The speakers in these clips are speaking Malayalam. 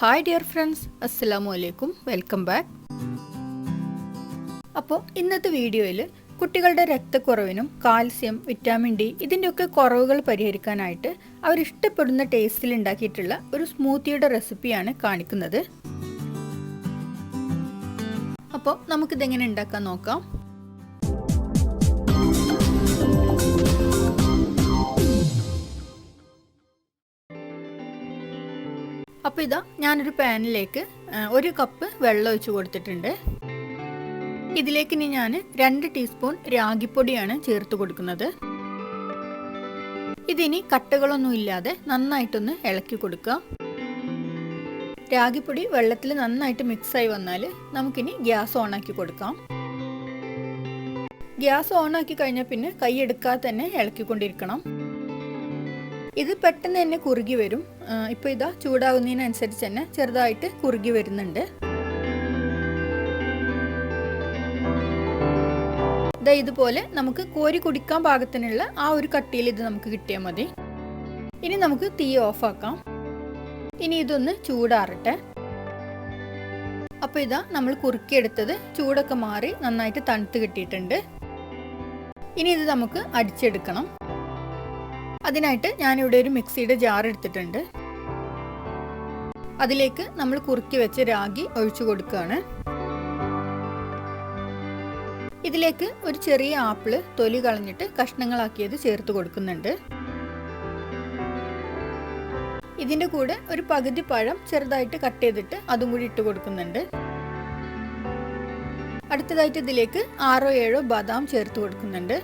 ഹായ് ഡിയർ ഫ്രണ്ട്സ് അസ്സലാമു അലൈക്കും വെൽക്കം ബാക്ക് അപ്പോൾ ഇന്നത്തെ വീഡിയോയിൽ കുട്ടികളുടെ രക്തക്കുറവിനും കാൽസ്യം വിറ്റാമിൻ ഡി ഇതിന്റെയൊക്കെ കുറവുകൾ പരിഹരിക്കാനായിട്ട് അവരിഷ്ടപ്പെടുന്ന ടേസ്റ്റിൽ ഉണ്ടാക്കിയിട്ടുള്ള ഒരു സ്മൂത്തിയുടെ റെസിപ്പിയാണ് കാണിക്കുന്നത്. അപ്പോൾ നമുക്കിതെങ്ങനെ ഉണ്ടാക്കാൻ നോക്കാം. അപ്പോൾ ഇതാ ഞാനൊരു പാനിലേക്ക് ഒരു കപ്പ് വെള്ളം ഒഴിച്ച് കൊടുത്തിട്ടുണ്ട്. ഇതിലേക്ക് ഇനി ഞാൻ രണ്ട് ടീസ്പൂൺ രാഗിപ്പൊടിയാണ് ചേർത്ത് കൊടുക്കുന്നത്. ഇതിനി കട്ടകളൊന്നും ഇല്ലാതെ നന്നായിട്ടൊന്ന് ഇളക്കി കൊടുക്കുക രാഗിപ്പൊടി വെള്ളത്തിൽ നന്നായിട്ട് മിക്സായി വന്നാൽ നമുക്കിനി ഗ്യാസ് ഓണാക്കി കൊടുക്കാം. ഗ്യാസ് ഓണാക്കി കഴിഞ്ഞാൽ പിന്നെ കൈ എടുക്കാതെ തന്നെ ഇളക്കിക്കൊണ്ടിരിക്കണം. ഇത് പെട്ടെന്ന് തന്നെ കുറുകി വരും. ഇപ്പോൾ ഇതാ ചൂടാകുന്നതിനനുസരിച്ച് തന്നെ ചെറുതായിട്ട് കുറുകി വരുന്നുണ്ട്. ഇതാ ഇതുപോലെ നമുക്ക് കോരി കുടിക്കാൻ പാകത്തിനുള്ള ആ ഒരു കട്ടിയിൽ ഇത് നമുക്ക് കിട്ടിയാൽ മതി. ഇനി നമുക്ക് തീ ഓഫാക്കാം. ഇനി ഇതൊന്ന് ചൂടാറട്ടെ. അപ്പോൾ ഇതാ നമ്മൾ കുറുക്കിയെടുത്തത് ചൂടൊക്കെ മാറി നന്നായിട്ട് തണുത്ത് കിട്ടിയിട്ടുണ്ട്. ഇനി ഇത് നമുക്ക് അടിച്ചെടുക്കണം. അതിനായിട്ട് ഞാനിവിടെ ഒരു മിക്സിയുടെ ജാർ എടുത്തിട്ടുണ്ട്. അതിലേക്ക് നമ്മൾ കുറുക്കി വെച്ച രാഗി ഒഴിച്ചു കൊടുക്കുകയാണ്. ഇതിലേക്ക് ഒരു ചെറിയ ആപ്പിൾ തൊലി കളഞ്ഞിട്ട് കഷ്ണങ്ങളാക്കിയത് ചേർത്ത് കൊടുക്കുന്നുണ്ട്. ഇതിന്റെ കൂടെ ഒരു പകുതി പഴം ചെറുതായിട്ട് കട്ട് ചെയ്തിട്ട് അതും കൂടി ഇട്ട് കൊടുക്കുന്നുണ്ട്. അടുത്തതായിട്ട് ഇതിലേക്ക് ആറോ ഏഴോ ബദാം ചേർത്ത് കൊടുക്കുന്നുണ്ട്.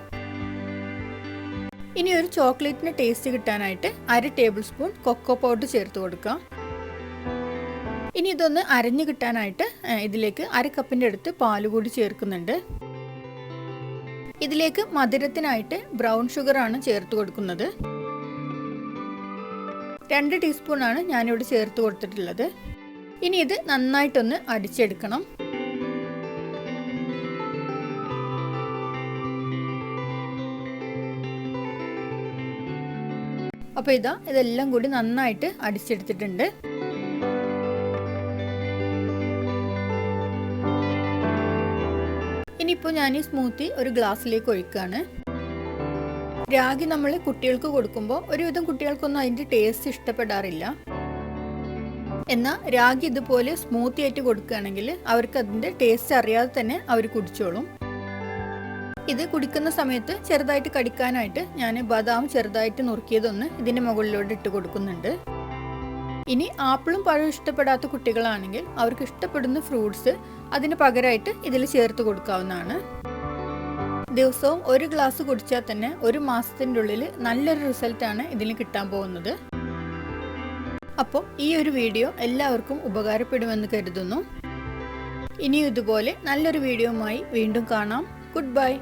ഇനി ഒരു ചോക്ലേറ്റിന് ടേസ്റ്റ് കിട്ടാനായിട്ട് അര ടേബിൾ സ്പൂൺ കൊക്കോ പൗഡർ ചേർത്ത് കൊടുക്കാം. ഇനി ഇതൊന്ന് അരഞ്ഞു കിട്ടാനായിട്ട് ഇതിലേക്ക് അര കപ്പിന്റെ അടുത്ത് പാൽ കൂടി ചേർക്കുന്നുണ്ട്. ഇതിലേക്ക് മധുരത്തിനായിട്ട് ബ്രൗൺ ഷുഗർ ആണ് ചേർത്ത് കൊടുക്കുന്നത്. രണ്ട് ടീസ്പൂൺ ആണ് ഞാനിവിടെ ചേർത്ത് കൊടുത്തിട്ടുള്ളത്. ഇനി ഇത് നന്നായിട്ടൊന്ന് അടിച്ചെടുക്കണം. അപ്പോൾ ഇതാ ഇതെല്ലാം കൂടി നന്നായിട്ട് അടിച്ചെടുത്തിട്ടുണ്ട്. ഇനിയിപ്പോൾ ഞാൻ ഈ സ്മൂത്തി ഒരു ഗ്ലാസ്സിലേക്ക് ഒഴിക്കുകയാണ് രാഗി നമ്മൾ കുട്ടികൾക്ക് കൊടുക്കുമ്പോൾ ഒരുവിധം കുട്ടികൾക്കൊന്നും അതിന്റെ ടേസ്റ്റ് ഇഷ്ടപ്പെടാറില്ല. എന്നാൽ രാഗി ഇതുപോലെ സ്മൂത്തി ആയിട്ട് കൊടുക്കുകയാണെങ്കിൽ അവർക്ക് അതിന്റെ ടേസ്റ്റ് അറിയാതെ തന്നെ അവർ കുടിച്ചോളും. ഇത് കുടിക്കുന്ന സമയത്ത് ചെറുതായിട്ട് കടിക്കാനായിട്ട് ഞാൻ ബദാം ചെറുതായിട്ട് നുറുക്കിയതൊന്ന് ഇതിന്റെ മുകളിലോട്ട് ഇട്ട് കൊടുക്കുന്നുണ്ട്. ഇനി ആപ്പിളും പഴവും ഇഷ്ടപ്പെടാത്ത കുട്ടികളാണെങ്കിൽ അവർക്ക് ഇഷ്ടപ്പെടുന്ന ഫ്രൂട്ട്സ് അതിന് പകരമായിട്ട് ഇതിൽ ചേർത്ത് കൊടുക്കാവുന്നതാണ്. ദിവസവും ഒരു ഗ്ലാസ് കുടിച്ചാൽ തന്നെ ഒരു മാസത്തിന്റെ ഉള്ളിൽ നല്ലൊരു റിസൾട്ടാണ് ഇതിന് കിട്ടാൻ പോകുന്നത്. അപ്പോൾ ഈ ഒരു വീഡിയോ എല്ലാവർക്കും ഉപകാരപ്പെടുമെന്ന് കരുതുന്നു. ഇനിയും ഇതുപോലെ നല്ലൊരു വീഡിയോയുമായി വീണ്ടും കാണാം. Good bye.